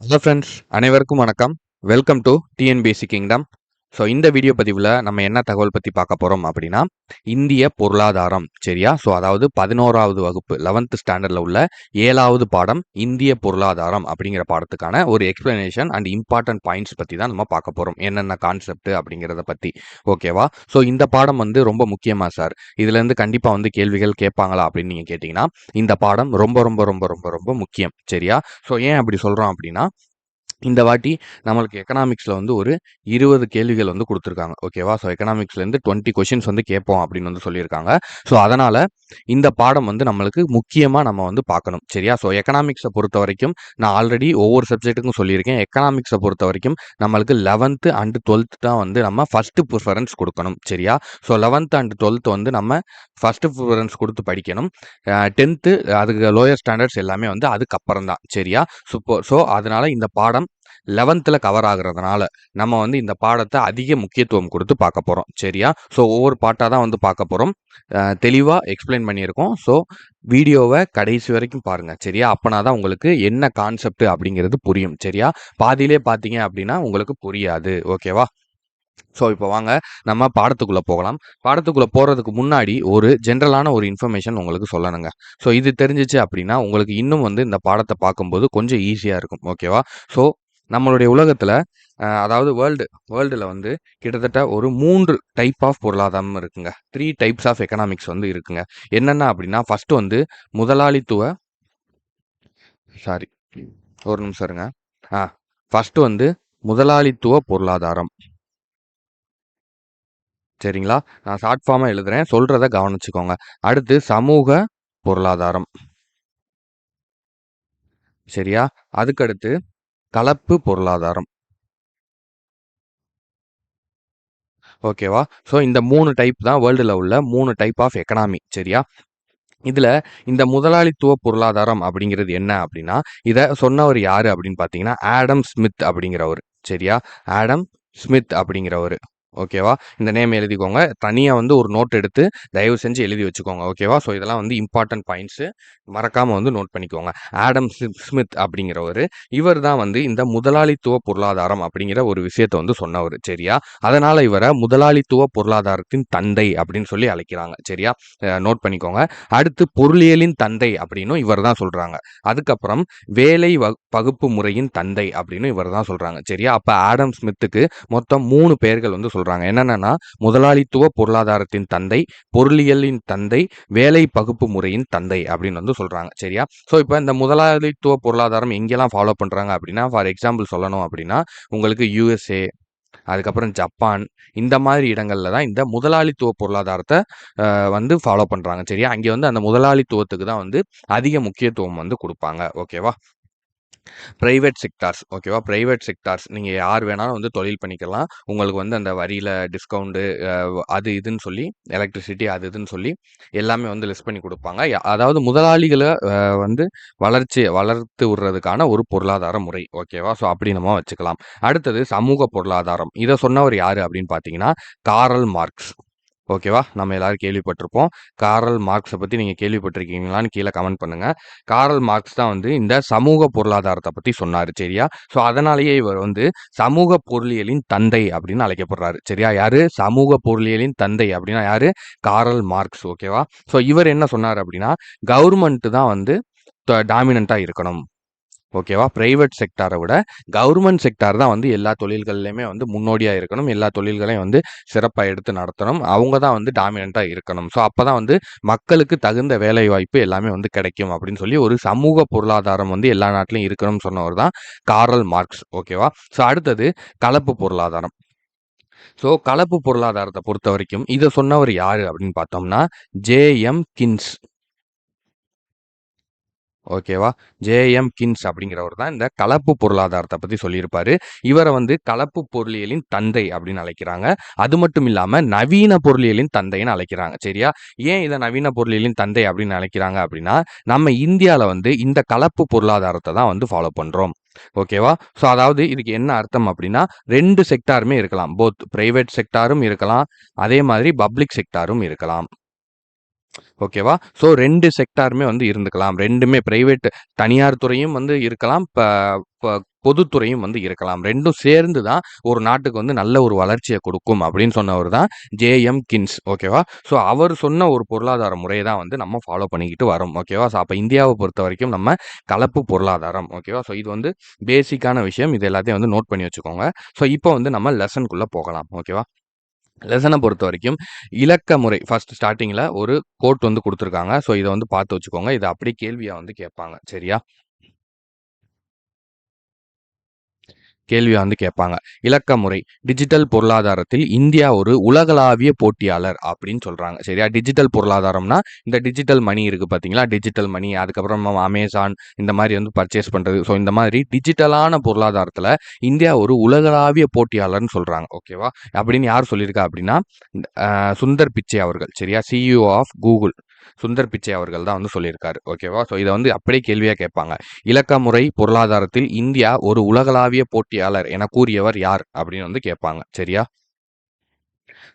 Hello friends அனைவருக்கும் வணக்கம் welcome to TNPSC kingdom so இந்த வீடியோ பதிவில் நம்ம என்ன தகவல் பற்றி பார்க்க போகிறோம் அப்படின்னா இந்திய பொருளாதாரம் சரியா? ஸோ அதாவது பதினோராவது வகுப்பு லெவன்த்து ஸ்டாண்டர்டில் உள்ள ஏழாவது பாடம் இந்திய பொருளாதாரம் அப்படிங்கிற பாடத்துக்கான ஒரு எக்ஸ்பிளனேஷன் அண்ட் இம்பார்ட்டன்ட் பாயிண்ட்ஸ் பற்றி தான் நம்ம பார்க்க போகிறோம் என்னென்ன கான்செப்ட் அப்படிங்கிறத பற்றி ஓகேவா ஸோ இந்த பாடம் வந்து ரொம்ப முக்கியமாக சார் இதுலேருந்து கண்டிப்பாக வந்து கேள்விகள் கேட்பாங்களா அப்படின்னு நீங்கள் கேட்டிங்கன்னா இந்த பாடம் ரொம்ப ரொம்ப ரொம்ப ரொம்ப ரொம்ப முக்கியம் சரியா? ஸோ ஏன் அப்படி சொல்கிறோம் அப்படின்னா இந்த வாட்டி நம்மளுக்கு எக்கனாமிக்ஸில் வந்து ஒரு இருபது கேள்விகள் வந்து கொடுத்துருக்காங்க. ஓகேவா ஸோ எக்கனாமிக்ஸ்லேருந்து டுவெண்ட்டி கொஷின்ஸ் வந்து கேட்போம் அப்படின்னு வந்து சொல்லியிருக்காங்க. ஸோ அதனால் இந்த பாடம் வந்து நம்மளுக்கு முக்கியமாக நம்ம வந்து பார்க்கணும். சரியா? ஸோ எக்கனாமிக்ஸை பொறுத்த வரைக்கும் நான் ஆல்ரெடி ஒவ்வொரு சப்ஜெக்ட்டுக்கும் சொல்லியிருக்கேன். எக்கனாமிக்ஸை பொறுத்த வரைக்கும் நம்மளுக்கு லெவன்த்து அண்டு டுவெல்த்து தான் வந்து நம்ம ஃபஸ்ட்டு ப்ரிஃபரன்ஸ் கொடுக்கணும். சரியா? ஸோ லெவன்த்து அண்டு டுவெல்த்து வந்து நம்ம ஃபஸ்ட்டு ப்ரிஃபரன்ஸ் கொடுத்து படிக்கணும். டென்த்து அதுக்கு லோயர் ஸ்டாண்டர்ட்ஸ் எல்லாமே வந்து அதுக்கப்புறம் தான் சரியா ஸோ ஸோ அதனால் இந்த பாடம் லெவன்த்தில் கவர் ஆகுறதுனால நம்ம வந்து இந்த பாடத்தை அதிக முக்கியத்துவம் கொடுத்து பார்க்க போகிறோம் சரியா? ஸோ ஒவ்வொரு பாட்டாக தான் வந்து பார்க்க போகிறோம் தெளிவாக எக்ஸ்பிளைன் பண்ணியிருக்கோம். ஸோ வீடியோவை கடைசி வரைக்கும் பாருங்கள் சரியா? அப்போனா தான் உங்களுக்கு என்ன கான்செப்ட் அப்படிங்கிறது புரியும். சரியா? பாதியிலே பார்த்தீங்க அப்படின்னா உங்களுக்கு புரியாது. ஓகேவா ஸோ இப்போ வாங்க. நம்ம பாடத்துக்குள்ளே போகலாம். பாடத்துக்குள்ளே போகிறதுக்கு முன்னாடி ஒரு ஜென்ரலான ஒரு இன்ஃபர்மேஷன் உங்களுக்கு சொல்லணுங்க. ஸோ இது தெரிஞ்சிச்சு அப்படின்னா உங்களுக்கு இன்னும் வந்து இந்த பாடத்தை பார்க்கும்போது கொஞ்சம் ஈஸியாக இருக்கும். ஓகேவா ஸோ நம்மளுடைய உலகத்தில் அதாவது வேர்ல்டு வேர்ல்டில் வந்து கிட்டத்தட்ட ஒரு மூன்று டைப் ஆஃப் பொருளாதாரம் இருக்குங்க. த்ரீ டைப்ஸ் ஆஃப் எக்கனாமிக்ஸ் வந்து இருக்குங்க. என்னென்ன அப்படின்னா ஃபஸ்ட்டு வந்து முதலாளித்துவ சாரி ஒரு நிமிஷம் இருங்க. ஆ ஃபஸ்ட்டு வந்து முதலாளித்துவ பொருளாதாரம். சரிங்களா? நான் ஷார்ட் ஃபார்மாக எழுதுறேன். சொல்கிறத கவனிச்சுக்கோங்க. அடுத்து சமூக பொருளாதாரம். சரியா? அதுக்கடுத்து கலப்பு பொருளாதாரம். ஓகேவா ஸோ இந்த மூணு டைப் தான் வேர்ல்டில் உள்ள மூணு டைப் ஆஃப் எக்கனாமி சரியா? இதில் இந்த முதலாளித்துவ பொருளாதாரம் அப்படிங்கிறது என்ன அப்படின்னா இதை சொன்னவர் யார் அப்படின்னு பார்த்தீங்கன்னா ஆடம் ஸ்மித் அப்படிங்கிறவர். சரியா? ஆடம் ஸ்மித் அப்படிங்கிறவர். ஓகேவா? இந்த நேம் எழுதிக்கோங்க. தனியாக வந்து ஒரு நோட் எடுத்து தயவு செஞ்சு எழுதி வச்சுக்கோங்க. ஓகேவா? ஸோ இதெல்லாம் வந்து இம்பார்ட்டன்ட் பாயிண்ட்ஸு மறக்காமல் வந்து நோட் பண்ணிக்கோங்க. ஆடம் ஸ்மித் அப்படிங்கிறவர் இவர் தான் வந்து இந்த முதலாளித்துவ பொருளாதாரம் அப்படிங்கிற ஒரு விஷயத்தை வந்து சொன்னவர். சரியா? அதனால் இவரை முதலாளித்துவ பொருளாதாரத்தின் தந்தை அப்படின்னு சொல்லி அழைக்கிறாங்க. சரியா? நோட் பண்ணிக்கோங்க. அடுத்து பொருளியலின் தந்தை அப்படின்னும் இவர் தான் சொல்கிறாங்க அதுக்கப்புறம் வேலை பகுப்பு முறையின் தந்தை அப்படின்னு இவர் தான் சொல்கிறாங்க சரியா? அப்போ ஆடம் ஸ்மித்துக்கு மொத்தம் மூணு பேர்கள் வந்து சொல்றாங்க. என்னென்னா முதலாளித்துவ பொருளாதாரத்தின் தந்தை பொருளியலின் தந்தை வேலை பகுப்பு முறையின் தந்தை அப்படின்னு வந்து சொல்றாங்க. சரியா? ஸோ இப்போ இந்த முதலாளித்துவ பொருளாதாரம் எங்கெல்லாம் ஃபாலோ பண்றாங்க அப்படின்னா ஃபார் எக்ஸாம்பிள் சொல்லணும் அப்படின்னா உங்களுக்கு யூஎஸ்ஏ அதுக்கப்புறம் ஜப்பான் இந்த மாதிரி இடங்களில் தான் இந்த முதலாளித்துவ பொருளாதாரத்தை வந்து ஃபாலோ பண்ணுறாங்க சரியா? அங்கே வந்து அந்த முதலாளித்துவத்துக்கு தான் வந்து அதிக முக்கியத்துவம் வந்து கொடுப்பாங்க. ஓகேவா ப்ரைவேட் செக்டார்ஸ் ஓகேவா ப்ரைவேட் செக்டார்ஸ் நீங்கள் யார் வேணாலும் வந்து தொழில் பண்ணிக்கலாம். உங்களுக்கு வந்து அந்த வரியில் டிஸ்கவுண்ட்டு அது இதுன்னு சொல்லி எலக்ட்ரிசிட்டி அது இதுன்னு சொல்லி எல்லாமே வந்து லிஸ்ட் பண்ணி கொடுப்பாங்க. அதாவது முதலாளிகளை வந்து வளர்ச்சி வளர்த்து விடுறதுக்கான ஒரு பொருளாதார முறை ஓகேவா ஸோ அப்படி நம்ம வச்சுக்கலாம். அடுத்தது சமூக பொருளாதாரம். இதை சொன்னவர் யார் அப்படின்னு பார்த்தீங்கன்னா காரல் மார்க்ஸ். ஓகேவா? நம்ம எல்லாரும் கேள்விப்பட்டிருப்போம். காரல் மார்க்ஸை பற்றி நீங்கள் கேள்விப்பட்டிருக்கீங்களான்னு கீழே கமெண்ட் பண்ணுங்கள் காரல் மார்க்ஸ் தான் வந்து இந்த சமூக பொருளாதாரத்தை பற்றி சொன்னார் சரியா? ஸோ அதனாலேயே இவர் வந்து சமூக பொருளியலின் தந்தை அப்படின்னு அழைக்கப்படுறாரு சரியா? யார்? சமூக பொருளியலின் தந்தை அப்படின்னா யார்? காரல் மார்க்ஸ் ஓகேவா? ஸோ இவர் என்ன சொன்னார் அப்படின்னா கவர்மெண்ட்டு தான் வந்து டாமினண்ட்டாக இருக்கணும். ஓகேவா ப்ரைவேட் செக்டாரை விட கவர்மெண்ட் செக்டார் தான் வந்து எல்லா தொழில்கள்லையுமே வந்து முன்னோடியாக இருக்கணும். எல்லா தொழில்களையும் வந்து சிறப்பாக எடுத்து நடத்தணும். அவங்க தான் வந்து டாமினண்ட்டாக இருக்கணும். ஸோ அப்போ தான் வந்து மக்களுக்கு தகுந்த வேலை வாய்ப்பு எல்லாமே வந்து கிடைக்கும் அப்படின்னு சொல்லி ஒரு சமூக பொருளாதாரம் வந்து எல்லா நாட்டிலையும் இருக்கணும்னு சொன்னவர் தான் காரல் மார்க்ஸ். ஓகேவா ஸோ அடுத்தது கலப்பு பொருளாதாரம். ஸோ கலப்பு பொருளாதாரத்தை பொறுத்த வரைக்கும் இதை சொன்னவர் யார் அப்படின்னு பார்த்தோம்னா ஜேஎம் கின்ஸ். ஓகேவா? ஜேஎம் கின்ஸ் அப்படிங்கிறவர் தான் இந்த கலப்பு பொருளாதாரத்தை பற்றி சொல்லியிருப்பாரு. இவரை வந்து கலப்பு பொருளியலின் தந்தை அப்படின்னு அழைக்கிறாங்க. அது மட்டும் இல்லாமல் நவீன பொருளியலின் தந்தைன்னு அழைக்கிறாங்க. சரியா? ஏன் இதை நவீன பொருளியலின் தந்தை அப்படின்னு அழைக்கிறாங்க அப்படின்னா நம்ம இந்தியாவில் வந்து இந்த கலப்பு பொருளாதாரத்தை தான் வந்து ஃபாலோ பண்ணுறோம் ஓகேவா? ஸோ அதாவது இதுக்கு என்ன அர்த்தம் அப்படின்னா ரெண்டு செக்டாருமே இருக்கலாம். போத் பிரைவேட் செக்டாரும் இருக்கலாம். அதே மாதிரி பப்ளிக் செக்டாரும் இருக்கலாம். ஓகேவா? ஸோ ரெண்டு செக்டாருமே வந்து இருந்துக்கலாம். ரெண்டுமே பிரைவேட் தனியார் துறையும் வந்து இருக்கலாம். இப்போ பொதுத்துறையும் வந்து இருக்கலாம். ரெண்டும் சேர்ந்து தான் ஒரு நாட்டுக்கு வந்து நல்ல ஒரு வளர்ச்சியை கொடுக்கும் அப்படின்னு சொன்னவர் தான் ஜே.எம். கின்ஸ். ஓகேவா? ஸோ அவர் சொன்ன ஒரு பொருளாதார முறையை தான் வந்து நம்ம ஃபாலோ பண்ணிக்கிட்டு வரோம். ஓகேவா? ஸோ அப்போ இந்தியாவை பொறுத்த வரைக்கும் நம்ம கலப்பு பொருளாதாரம். ஓகேவா? ஸோ இது வந்து பேசிக்கான விஷயம். இது எல்லாத்தையும் வந்து நோட் பண்ணி வச்சுக்கோங்க. ஸோ இப்போ வந்து நம்ம லெசனுக்குள்ளே போகலாம். ஓகேவா? லெசனை பொறுத்த வரைக்கும் இலக்க முறை ஃபர்ஸ்ட் ஸ்டார்டிங்கில் ஒரு கோட் வந்து கொடுத்துருக்காங்க ஸோ இதை வந்து பார்த்து வச்சுக்கோங்க. இதை அப்படியே கேள்வியாக வந்து கேட்பாங்க. சரியா? கேள்வி வந்து கேட்பாங்க. இலக்க முறை டிஜிட்டல் பொருளாதாரத்தில் இந்தியா ஒரு உலகளாவிய போட்டியாளர் அப்படின்னு சொல்றாங்க. சரியா? டிஜிட்டல் பொருளாதாரம்னா இந்த டிஜிட்டல் மணி இருக்கு பார்த்தீங்களா? டிஜிட்டல் மணி அதுக்கப்புறம் அமேசான் இந்த மாதிரி வந்து பர்ச்சேஸ் பண்றது. ஸோ இந்த மாதிரி டிஜிட்டலான பொருளாதாரத்தில் இந்தியா ஒரு உலகளாவிய போட்டியாளர்னு சொல்றாங்க. ஓகேவா? அப்படின்னு யார் சொல்லியிருக்கா அப்படின்னா, சுந்தர் பிச்சை அவர்கள். சரியா? CEO of Google. Sundar Pichai அவர்கள் தான் வந்து சொல்லியிருக்காரு. ஓகேவா? ஸோ இதை வந்து அப்படியே கேள்வியாக கேட்பாங்க. இலக்க முறை பொருளாதாரத்தில் இந்தியா ஒரு உலகளாவிய போட்டியாளர் என கூறியவர் யார்? அப்படின்னு வந்து கேட்பாங்க. சரியா?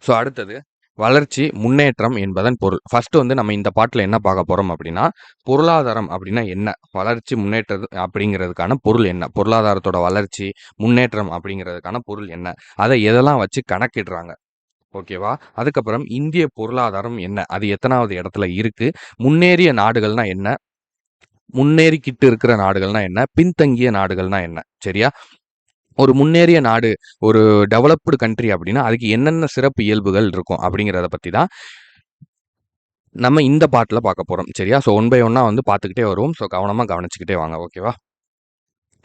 ஸோ அடுத்தது வளர்ச்சி, முன்னேற்றம் என்பதன் பொருள். ஃபர்ஸ்ட் வந்து நம்ம இந்த பாட்டில் என்ன பார்க்க போகிறோம் அப்படின்னா, பொருளாதாரம் அப்படின்னா என்ன? வளர்ச்சி, முன்னேற்றது அப்படிங்கிறதுக்கான பொருள் என்ன? பொருளாதாரத்தோட வளர்ச்சி, முன்னேற்றம் அப்படிங்கிறதுக்கான பொருள் என்ன? அதை எதெல்லாம் வச்சு கணக்கிடுறாங்க? ஓகேவா? அதுக்கப்புறம் இந்திய பொருளாதாரம் என்ன? அது எத்தனாவது இடத்துல இருக்கு? முன்னேறிய நாடுகள்னா என்ன? முன்னேறிக்கிட்டு இருக்கிற நாடுகள்னா என்ன? பின்தங்கிய நாடுகள்னா என்ன? சரியா? ஒரு முன்னேறிய நாடு, ஒரு டெவலப்டு கண்ட்ரி அப்படின்னா, அதுக்கு என்னென்ன சிறப்பு இயல்புகள் இருக்கும்? அப்படிங்கிறத பத்தி தான் நம்ம இந்த பாட்டில் பார்க்க போறோம். சரியா? ஸோ ஒன் பை ஒன்னா வந்து பார்த்துக்கிட்டே வருவோம். ஸோ கவனமாக கவனிச்சுக்கிட்டே வாங்க. ஓகேவா?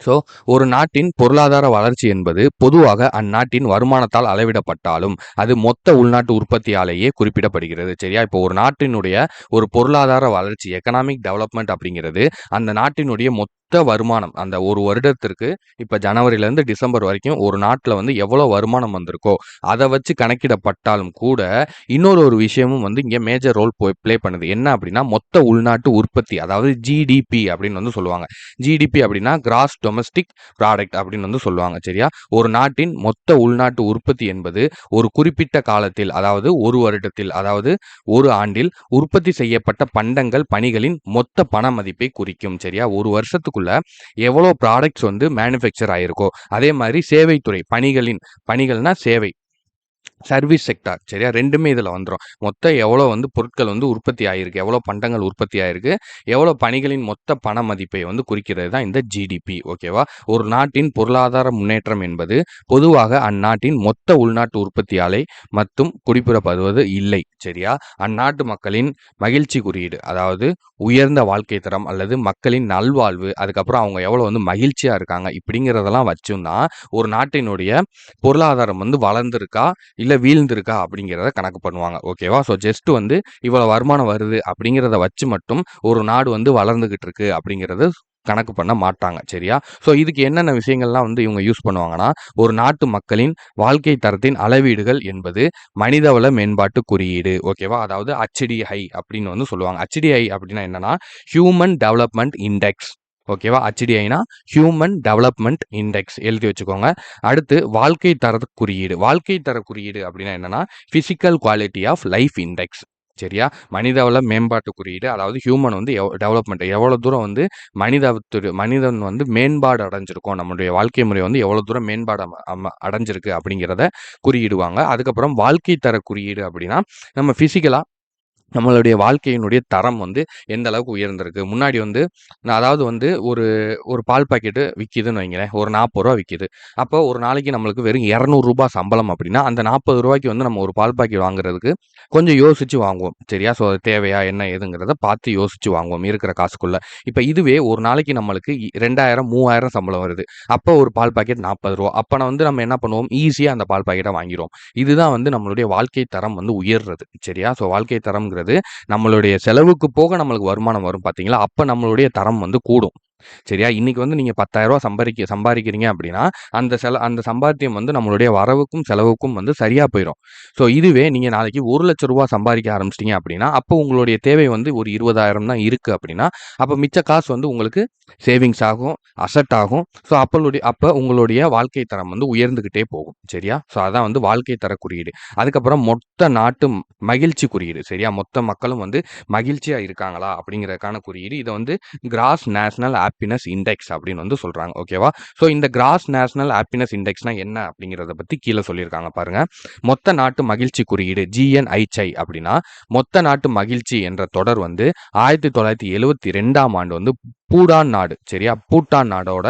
ஸோ ஒரு நாட்டின் பொருளாதார வளர்ச்சி என்பது பொதுவாக அந்நாட்டின் வருமானத்தால் அளவிடப்பட்டாலும், அது மொத்த உள்நாட்டு உற்பத்தியாலேயே குறிப்பிடப்படுகிறது. சரியா? இப்போ ஒரு நாட்டினுடைய ஒரு பொருளாதார வளர்ச்சி எக்கனாமிக் டெவலப்மெண்ட் அப்படிங்கிறது, அந்த நாட்டினுடைய மொத்த மொத்த வருமானம் அந்த ஒரு வருடத்திற்கு இப்ப ஜனவரிலேருந்து டிசம்பர் வரைக்கும் ஒரு நாட்டில் வந்து எவ்வளோ வருமானம் வந்திருக்கோ, அதை வச்சு கணக்கிடப்பட்டாலும் கூட, இன்னொரு ஒரு விஷயமும் வந்து இங்க மேஜர் ரோல் போய் ப்ளே பண்ணுது. என்ன அப்படின்னா, மொத்த உள்நாட்டு உற்பத்தி அதாவது ஜிடிபி அப்படின்னு வந்து சொல்லுவாங்க. ஜிடிபி அப்படின்னா கிராஸ் டொமஸ்டிக் ப்ராடக்ட் அப்படின்னு வந்து சொல்லுவாங்க. சரியா? ஒரு நாட்டின் மொத்த உள்நாட்டு உற்பத்தி என்பது ஒரு குறிப்பிட்ட காலத்தில் அதாவது ஒரு வருடத்தில் அதாவது ஒரு ஆண்டில் உற்பத்தி செய்யப்பட்ட பண்டங்கள், பணிகளின் மொத்த பண மதிப்பை குறிக்கும். சரியா? ஒரு வருஷத்துக்குள்ள எவ்வளோ ப்ராடக்ட்ஸ் வந்து மேனுஃபேக்சர் ஆயிருக்கோ, அதே மாதிரி சேவைத்துறை பணிகளின் பணிகள்னா சேவை. சர்வீஸ் செக்டார் சரியா? ரெண்டுமே இதில் வந்துடும் மொத்தம் எவ்வளோ வந்து பொருட்கள் வந்து உற்பத்தி ஆகிருக்கு எவ்வளோ பண்டங்கள் உற்பத்தி ஆகிருக்கு எவ்வளோ பணிகளின் மொத்த பண மதிப்பை வந்து குறிக்கிறது தான் இந்த ஜிடிபி. ஓகேவா? ஒரு நாட்டின் பொருளாதார முன்னேற்றம் என்பது பொதுவாக அந்நாட்டின் மொத்த உள்நாட்டு உற்பத்தியாலை மற்றும் குறிப்பிடப்படுவது இல்லை. சரியா? அந்நாட்டு மக்களின் மகிழ்ச்சி குறியீடு அதாவது உயர்ந்த வாழ்க்கை தரம் அல்லது மக்களின் நல்வாழ்வு, அதுக்கப்புறம் அவங்க எவ்வளோ வந்து மகிழ்ச்சியாக இருக்காங்க, இப்படிங்கிறதெல்லாம் வச்சும் தான் ஒரு நாட்டினுடைய பொருளாதாரம் வந்து வளர்ந்துருக்கா இல்லை வீழ்ந்திருக்கா? அப்படிங்கிறத கணக்கு பண்ணுவாங்க. ஓகேவா? ஸோ ஜஸ்ட் வந்து இவ்வளோ வருமானம் வருது அப்படிங்கிறத வச்சு மட்டும் ஒரு நாடு வந்து வளர்ந்துக்கிட்டு இருக்கு அப்படிங்கிறது கணக்கு பண்ண மாட்டாங்க. சரியா? ஸோ இதுக்கு என்னென்ன விஷயங்கள்லாம் வந்து இவங்க யூஸ் பண்ணுவாங்கன்னா, ஒரு நாட்டு மக்களின் வாழ்க்கை தரத்தின் அளவீடுகள் என்பது மனிதவள மேம்பாட்டு குறியீடு. ஓகேவா? அதாவது ஹச்டிஐ அப்படின்னு வந்து சொல்லுவாங்க. ஹச்டிஐ அப்படின்னா என்னன்னா, ஹியூமன் டெவலப்மெண்ட் இண்டெக்ஸ். ஓகேவா? ஹச்டிஐனா ஹியூமன் டெவலப்மெண்ட் இண்டெக்ஸ் எழுதி வச்சுக்கோங்க. அடுத்து வாழ்க்கை தர குறியீடு. வாழ்க்கை தர குறியீடு அப்படின்னா என்னன்னா, physical quality of life index. சரியா? மனிதவள மேம்பாட்டு குறியீடு அதாவது ஹியூமன் வந்து எவ் டெவலப்மெண்ட் எவ்வளோ தூரம் வந்து மனிதத்துரு மனிதன் வந்து மேம்பாடு அடைஞ்சிருக்கும் நம்மளுடைய வாழ்க்கை முறை வந்து எவ்வளோ தூரம் மேம்பாடு அடைஞ்சிருக்கு அப்படிங்கிறத குறியிடுவாங்க. அதுக்கப்புறம் வாழ்க்கை தர குறியீடு அப்படின்னா, நம்ம ஃபிசிக்கலாக நம்மளுடைய வாழ்க்கையினுடைய தரம் வந்து எந்த அளவுக்கு உயர்ந்திருக்கு. முன்னாடி வந்து நான் அதாவது வந்து ஒரு ஒரு பால் பாக்கெட்டு விற்கிதுன்னு வைங்களேன். ஒரு நாற்பது ரூபா விற்கிது அப்போ ஒரு நாளைக்கு நம்மளுக்கு வெறும் இரநூறுபா சம்பளம் அப்படின்னா, அந்த நாற்பது ரூபாய்க்கு வந்து நம்ம ஒரு பால் பாக்கெட் வாங்குறதுக்கு கொஞ்சம் யோசிச்சு வாங்குவோம். சரியா? ஸோ அது தேவையா? என்ன ஏதுங்கிறத பார்த்து யோசிச்சு வாங்குவோம் இருக்கிற காசுக்குள்ள. இப்போ இதுவே ஒரு நாளைக்கு நம்மளுக்கு இ 2000, 3000 சம்பளம் வருது. அப்போ ஒரு பால் பாக்கெட் நாற்பது ரூபா அப்போ நான் வந்து நம்ம என்ன பண்ணுவோம்? ஈஸியாக அந்த பால் பாக்கெட்டை வாங்கிருவோம். இதுதான் வந்து நம்மளுடைய வாழ்க்கை தரம் வந்து உயர்றது. சரியா? ஸோ வாழ்க்கை தரம்ங்கிறது நம்மளுடைய செலவுக்கு போக நம்மளுக்கு வருமானம் வரும் பார்த்தீங்களா? அப்போ நம்மளுடைய தரம் வந்து கூடும். சரியா? இன்னைக்கு வந்து நீங்கள் பத்தாயிரரூவா சம்பாதிக்க சம்பாதிக்கிறீங்க அப்படின்னா அந்த செல அந்த சம்பாத்தியம் வந்து நம்மளுடைய வரவுக்கும் செலவுக்கும் வந்து சரியாக போயிடும் ஸோ இதுவே நீங்கள் நாளைக்கு ஒரு லட்ச ரூபா சம்பாதிக்க ஆரம்பிச்சிட்டிங்க அப்படின்னா அப்போ உங்களுடைய தேவை வந்து ஒரு இருபதாயிரம் தான் இருக்குது அப்படின்னா அப்போ மிச்ச காசு வந்து உங்களுக்கு சேவிங்ஸ் ஆகும் அசட் ஆகும். ஸோ அப்பளுடைய அப்போ உங்களுடைய வாழ்க்கை தரம் வந்து உயர்ந்துக்கிட்டே போகும் சரியா? ஸோ அதான் வந்து வாழ்க்கை தர குறியீடு. அதுக்கப்புறம் மொத்த நாட்டு மகிழ்ச்சி குறியீடு சரியா? மொத்த மக்களும் வந்து மகிழ்ச்சியாக இருக்காங்களா அப்படிங்கிறதுக்கான குறியீடு. இதை வந்து கிராஸ் நேஷனல் ஹாப்பினஸ் இண்டெக்ஸ் அப்படின்னு வந்து சொல்கிறாங்க ஓகேவா ஸோ இந்த கிராஸ் நேஷனல் ஹாப்பினஸ் இண்டெக்ஸ்னால் என்ன அப்படிங்கிறத பற்றி கீழே சொல்லியிருக்காங்க பாருங்கள் மொத்த நாட்டு மகிழ்ச்சி குறியீடு ஜிஎன்ஐச்ஐ அப்படின்னா மொத்த நாட்டு மகிழ்ச்சி என்ற தொடர் வந்து ஆயிரத்தி தொள்ளாயிரத்தி எழுவத்தி ரெண்டாம் ஆண்டு வந்து பூடான் நாடு சரியா? பூட்டான் நாடோட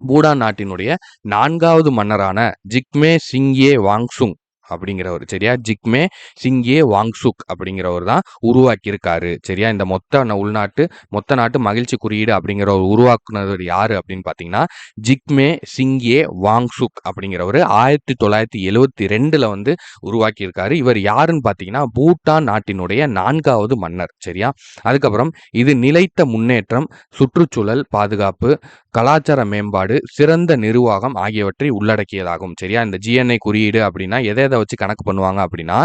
பூடான் நாட்டினுடைய நான்காவது மன்னரான ஜிக்மே சிங்கே வாங்சுங் அப்படிங்கிறவர் சரியா? ஜிக்மே சிங்கே வாங்சுக் அப்படிங்கிறவர் தான் உருவாக்கியிருக்காரு. சரியா? இந்த மொத்த உள்நாட்டு மொத்த நாட்டு மகிழ்ச்சி குறியீடு அப்படிங்கிறவர் உருவாக்குனவர் யாரு அப்படின்னு பார்த்தீங்கன்னா ஜிக்மே சிங்கே வாங்சுக் அப்படிங்கிறவர் ஆயிரத்தி தொள்ளாயிரத்தி எழுவத்தி ரெண்டுல வந்து உருவாக்கியிருக்காரு. இவர் யாருன்னு பார்த்தீங்கன்னா பூட்டான் நாட்டினுடைய நான்காவது மன்னர். சரியா? அதுக்கப்புறம் இது நிலைத்த முன்னேற்றம் சுற்றுச்சூழல் பாதுகாப்பு கலாச்சார மேம்பாடு சிறந்த நிர்வாகம் ஆகியவற்றை உள்ளடக்கியதாகும். சரியா? இந்த ஜிஎன்ஐ குறியீடு அப்படின்னா எதை அதை வச்சு கணக்கு பண்ணுவாங்க அப்படின்னா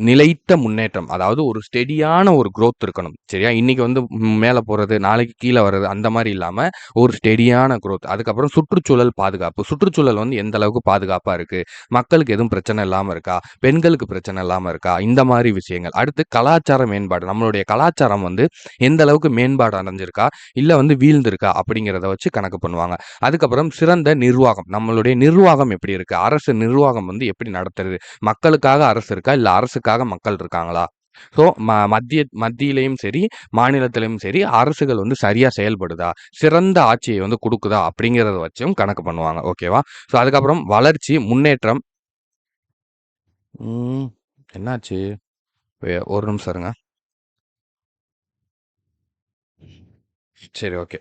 நிலைத்த முன்னேற்றம் அதாவது ஒரு ஸ்டெடியான ஒரு க்ரோத் இருக்கணும். சரியா? இன்னைக்கு வந்து மேலே போகிறது நாளைக்கு கீழே வர்றது அந்த மாதிரி இல்லாமல் ஒரு ஸ்டெடியான க்ரோத் அதுக்கப்புறம் சுற்றுச்சூழல் பாதுகாப்பு. சுற்றுச்சூழல் வந்து எந்த அளவுக்கு பாதுகாப்பாக இருக்குது மக்களுக்கு எதுவும் பிரச்சனை இல்லாமல் இருக்கா? பெண்களுக்கு பிரச்சனை இல்லாமல் இருக்கா? இந்த மாதிரி விஷயங்கள். அடுத்து கலாச்சார மேம்பாடு. நம்மளுடைய கலாச்சாரம் வந்து எந்த அளவுக்கு மேம்பாடு அடைஞ்சிருக்கா? இல்லை வந்து வீழ்ந்திருக்கா? அப்படிங்கிறத வச்சு கணக்கு பண்ணுவாங்க. அதுக்கப்புறம் சிறந்த நிர்வாகம். நம்மளுடைய நிர்வாகம் எப்படி இருக்குது அரசு நிர்வாகம் வந்து எப்படி நடத்துறது? மக்களுக்காக அரசு இருக்கா? இல்லை அதுக்காக மக்கள் இருக்காங்களா? ஸோ ம மத்திய மத்தியிலையும் சரி மாநிலத்திலையும் சரி அரசுகள் வந்து சரியாக செயல்படுதா? சிறந்த ஆட்சியை வந்து கொடுக்குதா? அப்படிங்கிறத வச்சும் கணக்கு பண்ணுவாங்க. ஓகேவா ஸோ அதுக்கப்புறம் வளர்ச்சி முன்னேற்றம். என்னாச்சு? ஒரு நிமிஷம் இருங்க. சரி ஓகே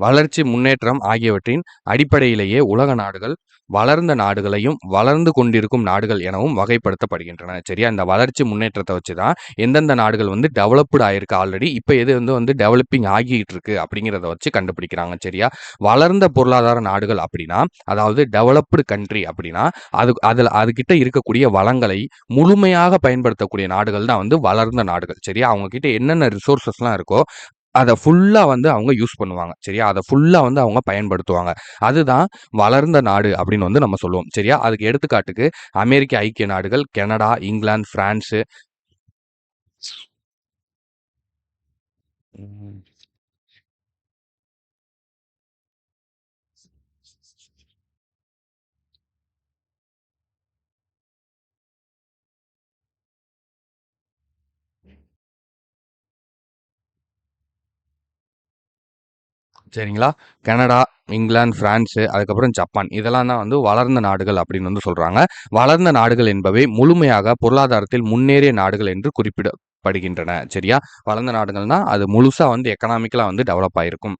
வளர்ச்சி முன்னேற்றம் ஆகியவற்றின் அடிப்படையிலேயே உலக நாடுகள் வளர்ந்த நாடுகளையும் வளர்ந்து கொண்டிருக்கும் நாடுகள் எனவும் வகைப்படுத்தப்படுகின்றன. சரியா? இந்த வளர்ச்சி முன்னேற்றத்தை வச்சு தான் எந்தெந்த நாடுகள் வந்து டெவலப்டு ஆயிருக்கு ஆல்ரெடி இப்போ எது வந்து வந்து டெவலப்பிங் ஆகிட்டு இருக்கு அப்படிங்கிறத வச்சு கண்டுபிடிக்கிறாங்க. சரியா? வளர்ந்த பொருளாதார நாடுகள் அப்படின்னா அதாவது டெவலப்டு கண்ட்ரி அப்படின்னா அது அதில் அதுகிட்ட இருக்கக்கூடிய வளங்களை முழுமையாக பயன்படுத்தக்கூடிய நாடுகள் தான் வந்து வளர்ந்த நாடுகள். சரியா? அவங்க கிட்ட என்னென்ன ரிசோர்ஸஸ்லாம் இருக்கோ அதை ஃபுல்லாக வந்து அவங்க யூஸ் பண்ணுவாங்க. சரியா? அதை ஃபுல்லாக வந்து அவங்க பயன்படுத்துவாங்க. அதுதான் வளர்ந்த நாடு அப்படின்னு வந்து நம்ம சொல்லுவோம். சரியா? அதுக்கு எடுத்துக்காட்டுக்கு அமெரிக்க ஐக்கிய நாடுகள் கனடா இங்கிலாந்து பிரான்ஸு சரிங்களா? கனடா இங்கிலாந்து பிரான்ஸு அதுக்கப்புறம் ஜப்பான். இதெல்லாம் தான் வந்து வளர்ந்த நாடுகள் அப்படின்னு வந்து சொல்கிறாங்க வளர்ந்த நாடுகள் என்பவை முழுமையாக பொருளாதாரத்தில் முன்னேறிய நாடுகள் என்று குறிப்பிடப்படுகின்றன. சரியா? வளர்ந்த நாடுகள்னால் அது முழுசாக வந்து எக்கனாமிக்கலாக வந்து டெவலப் ஆகிருக்கும்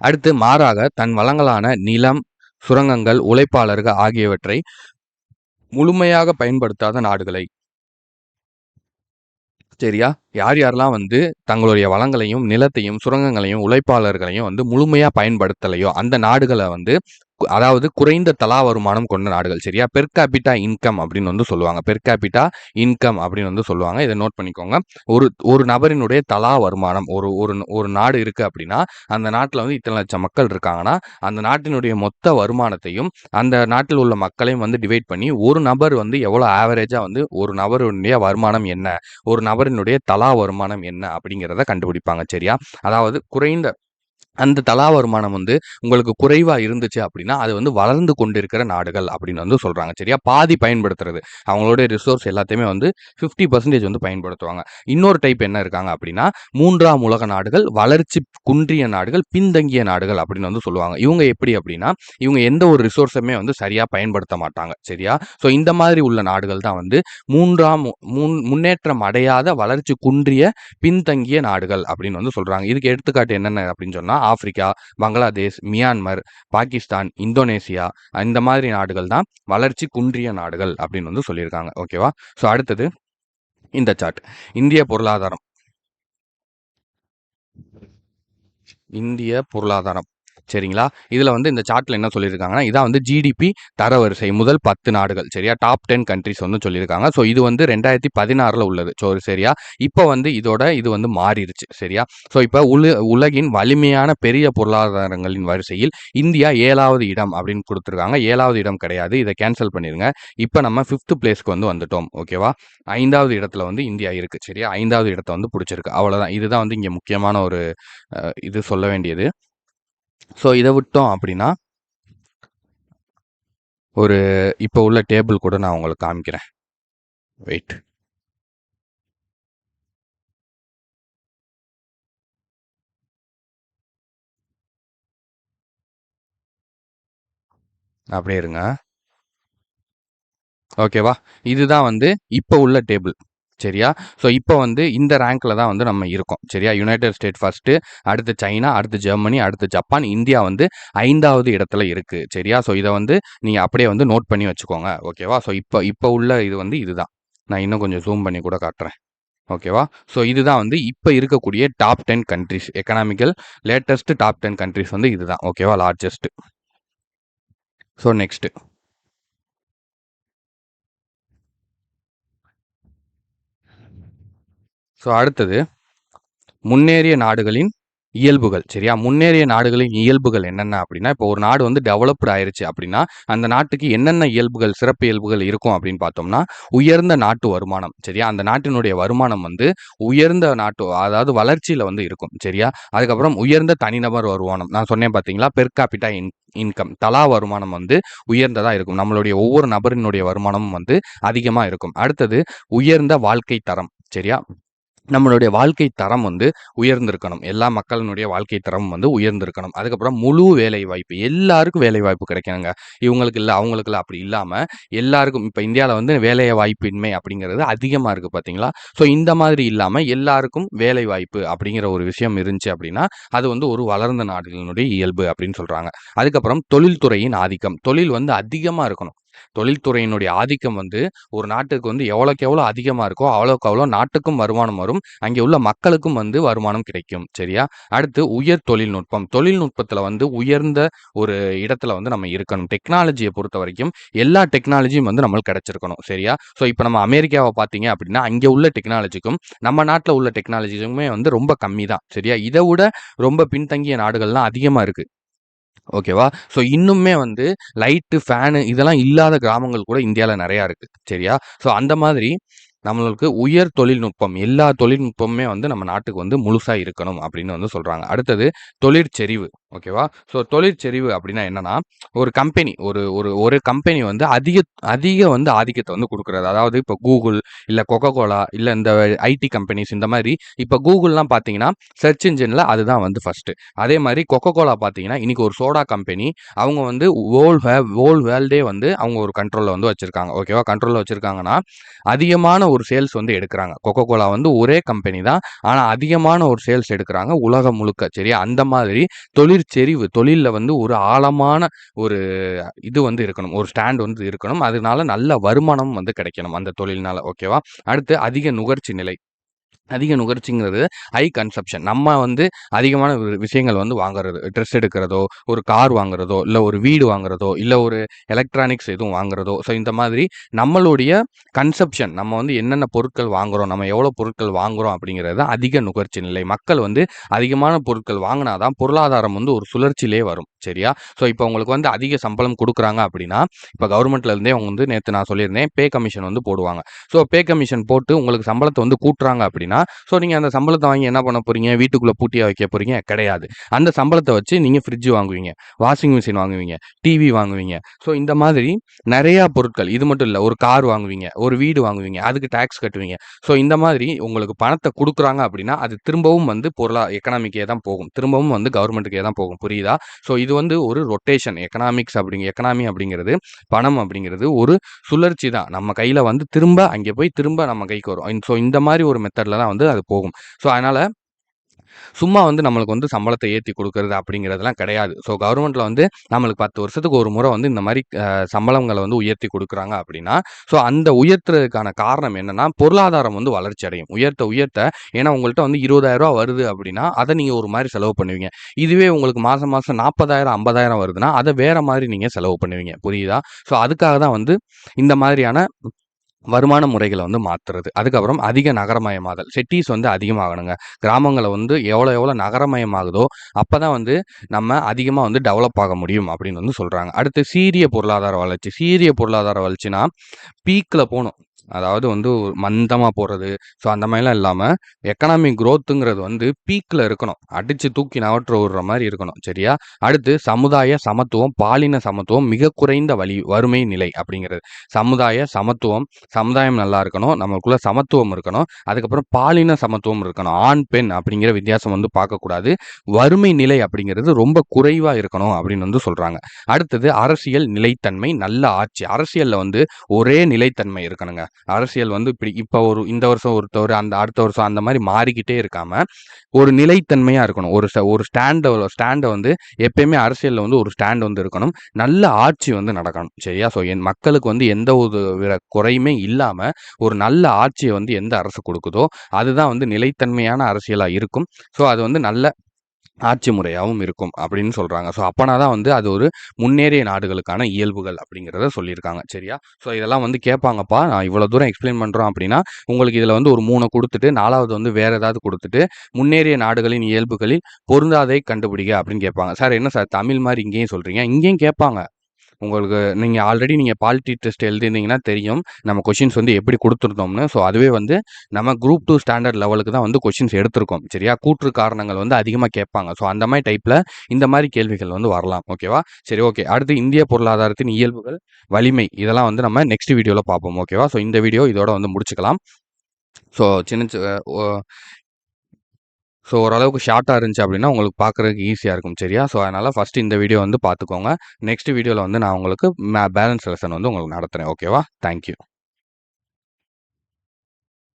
அடுத்து மாறாக தன் வளங்களான நிலம் சுரங்கங்கள் உழைப்பாளர்கள் ஆகியவற்றை முழுமையாக பயன்படுத்தாத நாடுகளை சரியா? யார் யாரெல்லாம் வந்து தங்களுடைய வளங்களையும் நிலத்தையும் சுரங்கங்களையும் உழைப்பாளர்களையும் வந்து முழுமையாக பயன்படுத்தலையோ அந்த நாடுகளை வந்து அதாவது குறைந்த தலா வருமானம் கொண்ட நாடுகள் சரியா? பெர் கேபிட்டா இன்கம் அப்படின்னு வந்து சொல்லுவாங்க. பெர் கேபிட்டா இன்கம் அப்படின்னு வந்து சொல்லுவாங்க. இதை நோட் பண்ணிக்கோங்க. ஒரு ஒரு நபரினுடைய தலா வருமானம் ஒரு ஒரு ஒரு நாடு இருக்கு அப்படின்னா அந்த நாட்டில் வந்து இத்தனை லட்சம் மக்கள் இருக்காங்கன்னா அந்த நாட்டினுடைய மொத்த வருமானத்தையும் அந்த நாட்டில் உள்ள மக்களையும் வந்து டிவைட் பண்ணி ஒரு நபர் வந்து எவ்வளோ ஆவரேஜாக வந்து ஒரு நபருடைய வருமானம் என்ன? ஒரு நபரினுடைய தலா வருமானம் என்ன? அப்படிங்கிறத கண்டுபிடிப்பாங்க சரியா? அதாவது குறைந்த அந்த தலா வருமானம் வந்து உங்களுக்கு குறைவாக இருந்துச்சு அப்படின்னா அது வந்து வளர்ந்து கொண்டிருக்கிற நாடுகள் அப்படின்னு வந்து சொல்கிறாங்க சரியா? பாதி பயன்படுத்துறது. அவங்களுடைய ரிசோர்ஸ் எல்லாத்தையுமே வந்து ஃபிஃப்டி பர்சன்டேஜ் வந்து பயன்படுத்துவாங்க. இன்னொரு டைப் என்ன இருக்காங்க அப்படின்னா மூன்றாம் உலக நாடுகள் வளர்ச்சி குன்றிய நாடுகள் பின்தங்கிய நாடுகள் அப்படின்னு வந்து சொல்லுவாங்க. இவங்க எப்படி அப்படின்னா இவங்க எந்த ஒரு ரிசோர்ஸுமே வந்து சரியாக பயன்படுத்த மாட்டாங்க சரியா? ஸோ இந்த மாதிரி உள்ள நாடுகள் தான் வந்து மூன்றாம் முன் முன்னேற்றம் அடையாத வளர்ச்சி குன்றிய பின்தங்கிய நாடுகள் அப்படின்னு வந்து சொல்கிறாங்க இதுக்கு எடுத்துக்காட்டு என்னென்ன அப்படின்னு சொன்னால் Africa Bangladesh Myanmar Pakistan Indonesia இந்த மாதிரி நாடுகள் தான் வளர்ச்சி குன்றிய நாடுகள் அப்படின்னு வந்து சொல்லியிருக்காங்க. ஓகேவா ஸோ அடுத்தது இந்த சார்ட் இந்திய பொருளாதாரம். இந்திய பொருளாதாரம். சரிங்களா? இதில் வந்து இந்த சார்ட்டில் என்ன சொல்லியிருக்காங்கன்னா இதான் வந்து ஜிடிபி தரவரிசை முதல் பத்து நாடுகள் சரியா? டாப் டென் கண்ட்ரிஸ் வந்து சொல்லியிருக்காங்க. ஸோ இது வந்து ரெண்டாயிரத்தி பதினாறில் உள்ளது. ஸோ சரியா? இப்போ வந்து இதோட இது வந்து மாறிடுச்சு சரியா? ஸோ இப்போ உல உலகின் வலிமையான பெரிய பொருளாதாரங்களின் வரிசையில் இந்தியா ஏழாவது இடம் அப்படின்னு கொடுத்துருக்காங்க. ஏழாவது இடம் கிடையாது. இதை கேன்சல் பண்ணிடுங்க இப்போ நம்ம ஃபிஃப்த் பிளேஸ்க்கு வந்து வந்துட்டோம் ஓகேவா ஐந்தாவது இடத்துல வந்து இந்தியா இருக்குது சரியா? ஐந்தாவது இடத்த வந்து பிடிச்சிருக்கு. அவ்வளோதான் இதுதான் வந்து இங்கே முக்கியமான ஒரு இது சொல்ல வேண்டியது. ஸோ இதை விட்டோம் அப்படின்னா ஒரு இப்போ உள்ள டேபிள் கூட நான் உங்களுக்கு காமிக்கிறேன். வெயிட் அப்படியே இருங்க. ஓகேவா இதுதான் வந்து இப்போ உள்ள டேபிள் சரியா? ஸோ இப்போ வந்து இந்த ரேங்க்கில் தான் வந்து நம்ம இருக்கோம். சரியா? யுனைடெட் ஸ்டேட் ஃபஸ்ட்டு அடுத்து சைனா அடுத்து ஜெர்மனி அடுத்து ஜப்பான் இந்தியா வந்து ஐந்தாவது இடத்துல இருக்குது சரியா? ஸோ இதை வந்து நீங்கள் அப்படியே வந்து நோட் பண்ணி வச்சுக்கோங்க. ஓகேவா ஸோ இப்போ இப்போ உள்ள இது வந்து இதுதான். நான் இன்னும் கொஞ்சம் ஜூம் பண்ணி கூட காட்டுறேன். ஓகேவா ஸோ இதுதான் வந்து இப்போ இருக்கக்கூடிய top ten countries economical latest top ten countries வந்து இதுதான். ஓகேவா லார்ஜஸ்ட் ஸோ நெக்ஸ்ட்டு ஸோ அடுத்தது முன்னேறிய நாடுகளின் இயல்புகள். சரியா? முன்னேறிய நாடுகளின் இயல்புகள் என்னென்ன அப்படின்னா இப்போ ஒரு நாடு வந்து டெவலப்டு ஆயிருச்சு அப்படின்னா அந்த நாட்டுக்கு என்னென்ன இயல்புகள் சிறப்பு இயல்புகள் இருக்கும் அப்படின்னு பார்த்தோம்னா உயர்ந்த நாட்டு வருமானம். சரியா? அந்த நாட்டினுடைய வருமானம் வந்து உயர்ந்த நாட்டு அதாவது வளர்ச்சியில் வந்து இருக்கும். சரியா? அதுக்கப்புறம் உயர்ந்த தனிநபர் வருமானம். நான் சொன்னேன் பார்த்தீங்களா? பெர்காபிட்டா இன் இன்கம் தலா வருமானம் வந்து உயர்ந்ததாக இருக்கும். நம்மளுடைய ஒவ்வொரு நபரினுடைய வருமானமும் வந்து அதிகமாக இருக்கும். அடுத்தது உயர்ந்த வாழ்க்கை தரம். சரியா? நம்மளுடைய வாழ்க்கை தரம் வந்து உயர்ந்திருக்கணும். எல்லா மக்களினுடைய வாழ்க்கை தரம் வந்து உயர்ந்திருக்கணும். அதுக்கப்புறம் முழு வேலை வாய்ப்பு எல்லாருக்கும் வேலை வாய்ப்பு கிடைக்கணுங்க. இவங்களுக்கு இல்லை அவங்களுக்கு இல்லை அப்படி இல்லாமல் எல்லாருக்கும் இப்போ இந்தியாவில் வந்து வேலை வாய்ப்பின்மை அப்படிங்கிறது அதிகமாக இருக்குது பார்த்தீங்களா ஸோ இந்த மாதிரி இல்லாமல் எல்லாருக்கும் வேலை வாய்ப்பு அப்படிங்கிற ஒரு விஷயம் இருந்துச்சு அப்படின்னா அது வந்து ஒரு வளர்ந்த நாடுகளினுடைய இயல்பு அப்படின்னு சொல்கிறாங்க அதுக்கப்புறம் தொழில்துறையின் ஆதிக்கம். தொழில் வந்து அதிகமாக இருக்கணும். தொழில்துறையினுடைய ஆதிக்கம் வந்து ஒரு நாட்டுக்கு வந்து எவ்வளோக்கு எவ்வளோ அதிகமாக இருக்கோ அவ்வளோக்கு அவ்வளோ நாட்டுக்கும் வருமானம் வரும். அங்கே உள்ள மக்களுக்கும் வந்து வருமானம் கிடைக்கும். சரியா? அடுத்து உயர் தொழில்நுட்பம். தொழில்நுட்பத்தில் வந்து உயர்ந்த ஒரு இடத்துல வந்து நம்ம இருக்கணும். டெக்னாலஜியை பொறுத்த வரைக்கும் எல்லா டெக்னாலஜியும் வந்து நம்மளுக்கு கிடைச்சிருக்கணும். சரியா? ஸோ இப்போ நம்ம அமெரிக்காவை பார்த்தீங்க அப்படின்னா அங்கே உள்ள டெக்னாலஜிக்கும் நம்ம நாட்டில் உள்ள டெக்னாலஜிக்குமே வந்து ரொம்ப கம்மி தான் சரியா? இதை விட ரொம்ப பின்தங்கிய நாடுகள்லாம் அதிகமாக இருக்குது ஓகேவா ஸோ இன்னுமே வந்து லைட்டு ஃபேனு இதெல்லாம் இல்லாத கிராமங்கள் கூட இந்தியாவில் நிறையா இருக்குது சரியா? ஸோ அந்த மாதிரி நம்மளுக்கு உயர் தொழில்நுட்பம் எல்லா தொழில்நுட்பமுமே வந்து நம்ம நாட்டுக்கு வந்து முழுசாக இருக்கணும் அப்படின்னு வந்து சொல்கிறாங்க அடுத்தது தொழிற்செறிவு. ஓகேவா? ஸோ தொழிற்செறிவு அப்படின்னா என்னன்னா ஒரு கம்பெனி ஒரு ஒரு ஒரு கம்பெனி வந்து அதிக அதிக வந்து ஆதிக்கத்தை வந்து கொடுக்குறது. அதாவது இப்போ கூகுள் இல்லை கொக்கோ கோலா இல்லை இந்த ஐடி கம்பெனிஸ் இந்த மாதிரி இப்போ கூகுள்லாம் பார்த்தீங்கன்னா சர்ச் இன்ஜினில் அதுதான் வந்து ஃபஸ்ட்டு அதே மாதிரி கொக்கோ கோலா பார்த்தீங்கன்னா இன்றைக்கி ஒரு சோடா கம்பெனி அவங்க வந்து ஓல் ஓல் வேர்ல்டே வந்து அவங்க ஒரு கண்ட்ரோலில் வந்து வச்சுருக்காங்க. ஓகேவா? கண்ட்ரோலில் வச்சுருக்காங்கன்னா அதிகமான ஒரு சேல்ஸ் வந்து எடுக்கிறாங்க. கொக்கோ கோலா வந்து ஒரே கம்பெனி தான். ஆனால் அதிகமான ஒரு சேல்ஸ் எடுக்கிறாங்க உலகம் முழுக்க சரியா? அந்த மாதிரி செறிவு தொழிலில் வந்து ஒரு ஆழமான ஒரு இது வந்து இருக்கணும். ஒரு ஸ்டாண்ட் வந்து இருக்கணும். அதனால நல்ல வருமானம் வந்து கிடைக்கணும் அந்த தொழில்னால. ஓகேவா? அடுத்து அதிக நுகர்ச்சி நிலை. அதிக நுகர்ச்சிங்கிறது ஹை கன்சப்ஷன் நம்ம வந்து அதிகமான விஷயங்கள் வந்து வாங்குறது. ட்ரெஸ் எடுக்கிறதோ ஒரு கார் வாங்குறதோ இல்லை ஒரு வீடு வாங்குறதோ இல்லை ஒரு எலக்ட்ரானிக்ஸ் எதுவும் வாங்குறதோ ஸோ இந்த மாதிரி நம்மளுடைய கன்சப்ஷன் நம்ம வந்து என்னென்ன பொருட்கள் வாங்குகிறோம் நம்ம எவ்வளோ பொருட்கள் வாங்குகிறோம் அப்படிங்கிறது அதிக நுகர்ச்சி நிலை. மக்கள் வந்து அதிகமான பொருட்கள் வாங்கினா தான் பொருளாதாரம் வந்து ஒரு சுழற்சியிலே வரும். சரியா? ஸோ இப்போ உங்களுக்கு வந்து அதிக சம்பளம் கொடுக்குறாங்க அப்படின்னா இப்போ கவர்மெண்ட்லேருந்தே அவங்க வந்து நேற்று நான் சொல்லியிருந்தேன் பே கமிஷன் வந்து போடுவாங்க. ஸோ பே கமிஷன் போட்டு உங்களுக்கு சம்பளத்தை வந்து கூட்டுறாங்க அப்படின்னா ஸோ நீங்கள் அந்த சம்பளத்தை வாங்கி என்ன பண்ண போகிறீங்க வீட்டுக்குள்ளே பூட்டியாக வைக்க போகிறீங்க கிடையாது. அந்த சம்பளத்தை வச்சு நீங்கள் ஃப்ரிட்ஜ் வாங்குவீங்க வாஷிங் மிஷின் வாங்குவீங்க டிவி வாங்குவீங்க. ஸோ இந்த மாதிரி நிறையா பொருட்கள் இது மட்டும் இல்லை ஒரு கார் வாங்குவீங்க ஒரு வீடு வாங்குவீங்க அதுக்கு டேக்ஸ் கட்டுவீங்க. ஸோ இந்த மாதிரி உங்களுக்கு பணத்தை கொடுக்குறாங்க அப்படின்னா அது திரும்பவும் வந்து பொருளா எக்கனாமிக்கே தான் போகும். திரும்பவும் வந்து கவர்மெண்ட்டுக்கே தான் போகும். புரியுதா? ஸோ இது வந்து ஒரு ரொட்டேஷன் எக்கனாமிக்ஸ் அப்படிங்க எக்கனாமி அப்படிங்கிறது பணம் அப்படிங்கிறது ஒரு சுழற்சி தான். நம்ம கையில் வந்து திரும்ப அங்கே போய் திரும்ப நம்ம கைக்கு வரும். ஸோ இந்த மாதிரி ஒரு மெத்தடில் தான் வந்து அது போகும். ஸோ அதனால் சும்மா வந்து நம்மளுக்கு வந்து சம்பளத்தை ஏற்றி கொடுக்கறது அப்படிங்கிறதெல்லாம் கிடையாது. ஸோ கவர்மெண்ட்டில் வந்து நம்மளுக்கு 10 வருஷத்துக்கு ஒரு முறை வந்து இந்த மாதிரி சம்பளங்களை வந்து உயர்த்தி கொடுக்குறாங்க அப்படின்னா, ஸோ அந்த உயர்த்துறதுக்கான காரணம் என்னென்னா பொருளாதாரம் வந்து வளர்ச்சி அடையும். உயர்த்த உயர்த்த ஏன்னா உங்கள்கிட்ட வந்து ரூ. 20,000 வருது அப்படின்னா, அதை நீங்கள் ஒரு மாதிரி செலவு பண்ணுவீங்க. இதுவே உங்களுக்கு மாதம் மாதம் நாற்பதாயிரம் ஐம்பதாயிரம் வருதுன்னா, அதை வேறு மாதிரி நீங்கள் செலவு பண்ணுவீங்க. புரியுதா? ஸோ அதுக்காக தான் வந்து இந்த மாதிரியான வருமான முறைகளை வந்து மாற்றுறது அதுக்கப்புறம் அதிக நகரமயமாதல். சிட்டிஸ் வந்து அதிகமாகணுங்க. கிராமங்களை வந்து எவ்வளோ எவ்வளோ நகரமயமாகுதோ, அப்போ தான் வந்து நம்ம அதிகமாக வந்து டெவலப் ஆக முடியும் அப்படின்னு வந்து சொல்கிறாங்க அடுத்து சீரிய பொருளாதார வளர்ச்சி. சீரிய பொருளாதார வளர்ச்சினா, பீக்கில் போகணும் அதாவது வந்து மந்தமாக போகிறது ஸோ அந்த மாதிரிலாம் இல்லாமல் எக்கனாமிக் க்ரோத்துங்கிறது வந்து பீக்கில் இருக்கணும். அடித்து தூக்கி நவற்ற விடுற மாதிரி இருக்கணும். சரியா? அடுத்து சமுதாய சமத்துவம், பாலின சமத்துவம், மிக குறைந்த வழி வறுமை நிலை அப்படிங்கிறது. சமுதாய சமத்துவம், சமுதாயம் நல்லா இருக்கணும். நம்மளுக்குள்ள சமத்துவம் இருக்கணும். அதுக்கப்புறம் பாலின சமத்துவம் இருக்கணும். ஆண், பெண் அப்படிங்கிற வித்தியாசம் வந்து பார்க்கக்கூடாது. வறுமை நிலை அப்படிங்கிறது ரொம்ப குறைவாக இருக்கணும் அப்படின்னு வந்து சொல்கிறாங்க அடுத்தது அரசியல் நிலைத்தன்மை, நல்ல ஆட்சி. அரசியலில் வந்து ஒரே நிலைத்தன்மை இருக்கணுங்க. அரசியல் வந்து இப்படி இப்போ ஒரு இந்த வருஷம் ஒருத்தவர் அந்த அடுத்த வருஷம் அந்த மாதிரி மாறிக்கிட்டே இருக்காம, ஒரு நிலைத்தன்மையாக இருக்கணும். ஒரு ஸ்ட ஒரு ஸ்டாண்டை ஸ்டாண்டை வந்து எப்பயுமே அரசியலில் வந்து ஒரு ஸ்டாண்ட் வந்து இருக்கணும். நல்ல ஆட்சி வந்து நடக்கணும். சரியா? ஸோ என் மக்களுக்கு வந்து எந்த ஒரு குறையுமே இல்லாமல் ஒரு நல்ல ஆட்சியை வந்து எந்த அரசு கொடுக்குதோ அதுதான் வந்து நிலைத்தன்மையான அரசியலாக இருக்கும். ஸோ அது வந்து நல்ல ஆட்சி முறையாகவும் இருக்கும் அப்படின்னு சொல்கிறாங்க ஸோ அப்போனா தான் வந்து அது ஒரு முன்னேறிய நாடுகளுக்கான இயல்புகள் அப்படிங்கிறத சொல்லியிருக்காங்க. சரியா? ஸோ இதெல்லாம் வந்து கேட்பாங்கப்பா. நான் இவ்வளோ தூரம் எக்ஸ்ப்ளைன் பண்ணுறோம் அப்படின்னா, உங்களுக்கு இதில் வந்து ஒரு மூணு கொடுத்துட்டு நாலாவது வந்து வேறு ஏதாவது கொடுத்துட்டு முன்னேறிய நாடுகளின் இயல்புகளில் பொருந்தாதை கண்டுபிடிக்க அப்படின்னு கேட்பாங்க. சார் என்ன சார் தமிழ் மாதிரி இங்கேயும் சொல்கிறீங்க இங்கேயும் கேட்பாங்க. உங்களுக்கு நீங்கள் ஆல்ரெடி நீங்கள் பாலிட்டி டெஸ்ட் எழுதியிருந்தீங்கன்னா தெரியும். நம்ம கொஷின்ஸ் வந்து எப்படி கொடுத்துருந்தோம்னு ஸோ அதுவே வந்து நம்ம குரூப் டூ ஸ்டாண்டர்ட் லெவலுக்கு தான் வந்து கொஷின்ஸ் எடுத்திருக்கோம். சரியா? கூற்று காரணங்கள் வந்து அதிகமாக கேட்பாங்க. ஸோ அந்த மாதிரி டைப்பில் இந்த மாதிரி கேள்விகள் வந்து வரலாம். ஓகேவா? சரி ஓகே. அடுத்து இந்திய பொருளாதாரத்தின் இயல்புகள், வலிமை இதெல்லாம் வந்து நம்ம நெக்ஸ்ட் வீடியோவில் பார்ப்போம். ஓகேவா? ஸோ இந்த வீடியோ இதோட வந்து முடிச்சுக்கலாம். ஸோ சின்ன ஸோ ஓரளவுக்கு ஷார்ட்டாக இருந்துச்சு அப்படின்னா, உங்களுக்கு பார்க்குறதுக்கு ஈஸியாக இருக்கும். சரியா? ஸோ அதனால் ஃபர்ஸ்ட் இந்த வீடியோ வந்து பார்த்துக்கோங்க. நெக்ஸ்ட் வீடியோவில் வந்து நான் உங்களுக்கு மே பேலன்ஸ் லெசன் வந்து உங்களுக்கு நடத்துகிறேன் ஓகேவா? Thank you.